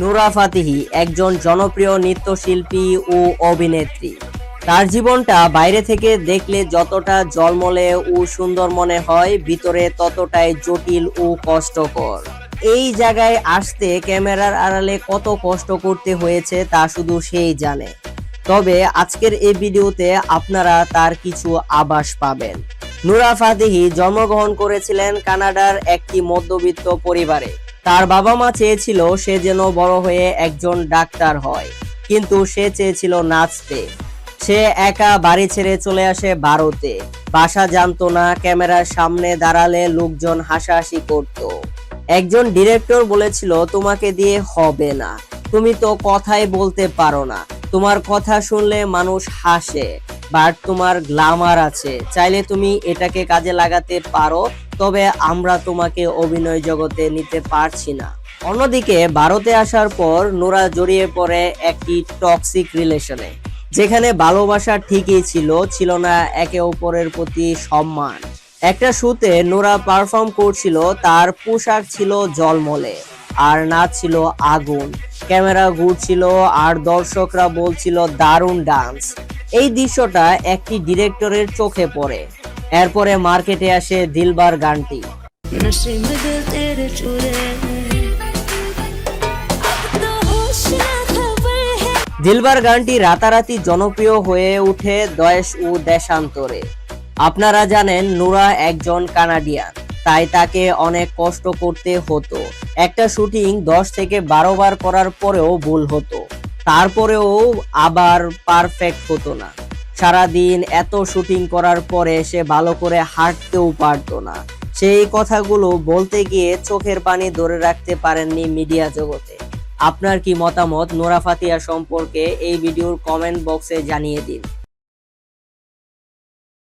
নুরা ফাতিহি একজন জনপ্রিয় নৃত্যশিল্পী ও অভিনেত্রী। তার জীবনটা বাইরে থেকে দেখলে যতটা জলমলে ও সুন্দর মনে হয়, ভিতরে ততটাই জটিল ও কষ্টকর। এই জায়গায় আসতে ক্যামেরার আড়ালে কত কষ্ট করতে হয়েছে তা শুধু সেই জানে। তবে আজকের এই ভিডিওতে আপনারা তার কিছু আভাস পাবেন। নুরা ফাতিহি জন্মগ্রহণ করেছিলেন কানাডার একটি মধ্যবিত্ত পরিবারে। তার বাবা মা চেয়েছিল সে যেন বড় হয়ে একজন ডাক্তার হয়, কিন্তু সে চেয়েছিল নাচতে। সে একা বাড়ি ছেড়ে চলে আসে ভারতে বাসা জানতো না, ক্যামেরার সামনে দাঁড়ালে লোকজন হাসাহাসি করত। একজন ডিরেক্টর বলেছিল, তোমাকে দিয়ে হবে না। তুমি তো কথাই বলতে পারো না। তোমার কথা শুনলে মানুষ হাসে। বাট তোমার গ্লামার আছে। চাইলে তুমি এটাকে কাজে লাগাতে পারো, তবে আমরা তোমাকে অভিনয় জগতে নিতে পারছি না। অন্যদিকে ভারতে আসার পর নোরা জড়িয়ে পড়ে একটি টক্সিক রিলেশনে যেখানে ভালোবাসা ঠিকই ছিল ছিল না একে অপরের প্রতি সম্মান। একটা শুতে নোরা পারফর্ম করছিল, তার পোশাক ছিল জলমলে আর নাচ ছিল আগুন। ক্যামেরা ঘুরছিল, আর দর্শকরা বলছিল, দারুণ ডান্স এই দৃশ্যটা একটি ডিরেক্টরের চোখে পড়ে। এরপরে মার্কেটে আসে দিলবার গানটি। দিলবার গানটি রাতারাতি জনপ্রিয় হয়ে উঠে দয়েশ ও দেশান্তরে। আপনারা জানেন, নুরা একজন কানাডিয়ান, তাই তাকে অনেক কষ্ট করতে হতো। একটা শুটিং দশ থেকে বারো বার করার পরেও ভুল হতো। তারপরেও আবার পারফেক্ট হতো না। সারাদিন এত শুটিং করার পরে সে ভালো করে হাঁটতেও পারতো না। সেই কথাগুলো বলতে গিয়ে চোখের পানি ধরে রাখতে পারেননি মিডিয়া জগতে। আপনার কি মতামত নোরাফাতিয়া সম্পর্কে এই ভিডিওর কমেন্ট বক্সে জানিয়ে দিন।